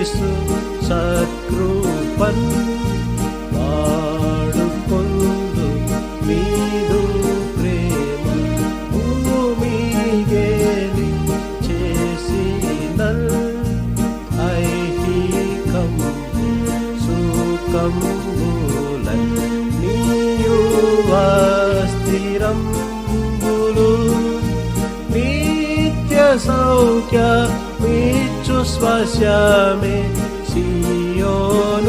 యేసు సకృపన్ వాడుకొందు మీదు ప్రేమ భూమిగేలి చేసినల్ ఐహికం సుఖంబులై నీయువ స్థిరం బులు నిత్య సౌఖ్య మీ స్వస్యమే సియోను